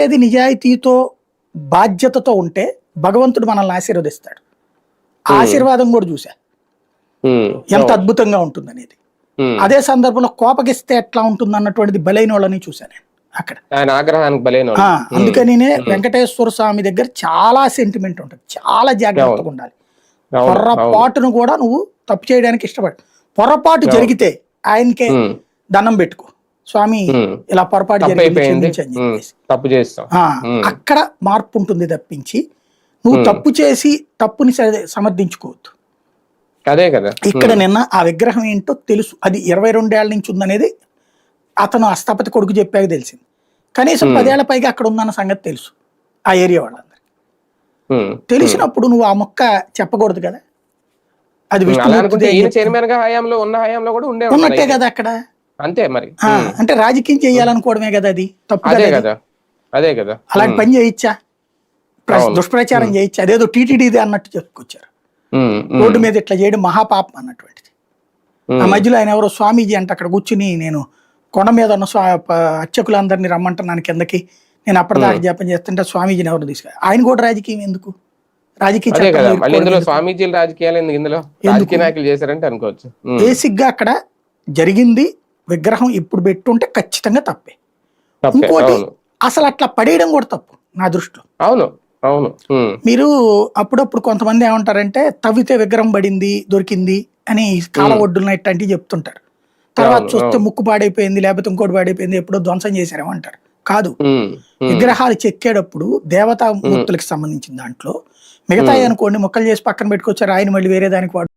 ఏది నిజాయితీతో బాధ్యతతో ఉంటే భగవంతుడు మనల్ని ఆశీర్వదిస్తాడు. ఆశీర్వాదం కూడా చూసా ఎంత అద్భుతంగా ఉంటుంది అనేది. అదే సందర్భంలో కోపగిస్తే ఎట్లా ఉంటుంది అన్నటువంటిది బలైన వాళ్ళని చూశాను నేను అక్కడ. ఆయన ఆగ్రహానికి బలైన ఆ, అందుకనినే వెంకటేశ్వర స్వామి దగ్గర చాలా సెంటిమెంట్ ఉంటుంది. చాలా జాగ్రత్తగా ఉండాలి. పొర్రపాటును కూడా నువ్వు తప్పు చేయడానికి ఇష్టపడు పొరపాటు జరిగితే ఆయనకే దండం పెట్టుకో. స్వామి ఇలా పొరపాటు తప్పు చేస్తాం. అక్కడ మార్పు ఉంటుంది తప్పించి నువ్వు తప్పు చేసి తప్పుని సమర్థించుకోవద్దు. అదే కదా. ఇక్కడ నిన్న ఆ విగ్రహం ఏంటో తెలుసు. అది ఇరవై రెండేళ్ళ నుంచి ఉందనేది అతను ఆ స్థపతి కొడుకు చెప్పాక తెలిసింది. కనీసం పదేళ్ళ పైగా అక్కడ ఉందన్న సంగతి తెలుసు ఆ ఏరియా వాళ్ళందరికీ. తెలిసినప్పుడు నువ్వు ఆ మొక్క చెప్పకూడదు కదా. అది ఉన్నట్టే కదా అక్కడ. అంతే మరి. అంటే రాజకీయం చేయాలనుకోవడమే కదా అది? తప్పు అదే కదా అది. కదా. అలాంటి పని చేయించా? ప్ర- దుష్ప్రచారం చేయించా? అదేదో టీటీడీది అన్నట్టు చెప్పుకొచ్చారు. రోడ్డు మీద ఇట్లా చేయడం మహాపాపం అన్నటువంటిది. ఆ మధ్యలో ఆయన ఎవరో స్వామీజీ అంటే అక్కడ కూర్చుని నేను కొండ మీద ఉన్న స్వా అర్చకులందరినీ రమ్మంటున్నాను కిందకి. నేను అప్పటిదాకా జపం చేస్తుంటే స్వామీజీని ఎవరు తీసుకు? ఆయన కూడా రాజకీయం ఎందుకు? రాజకీయ? స్వామీజీల రాజకీయాలు ఎందుకు ఇందులో? రాజకీయ నాయకులు చేశారంటే అనుకోవచ్చు. బేసిక్గా అక్కడ జరిగింది విగ్రహం ఇప్పుడు పెట్టుంటే ఖచ్చితంగా తప్పే. ఇంకోటి అసలు అట్లా పడేయడం కూడా తప్పు నా దృష్టిలో. అవును అవును. మీరు అప్పుడప్పుడు కొంతమంది ఏమంటారంటే తవ్వితే విగ్రహం పడింది దొరికింది అని కాల ఒడ్డున ఇట్లాంటివి చెప్తుంటారు. తర్వాత చూస్తే ముక్కు పాడైపోయింది లేకపోతే ఇంకోటి పాడైపోయింది ఎప్పుడో ధ్వంసం చేశారేమో అంటారు. కాదు. విగ్రహాలు చెక్కేటప్పుడు దేవతా మూర్తులకు సంబంధించిన దాంట్లో మిగతా అనుకోండి ముక్కలు చేసి పక్కన పెట్టుకొచ్చారు ఆయన మళ్ళీ వేరే దానికి వాడు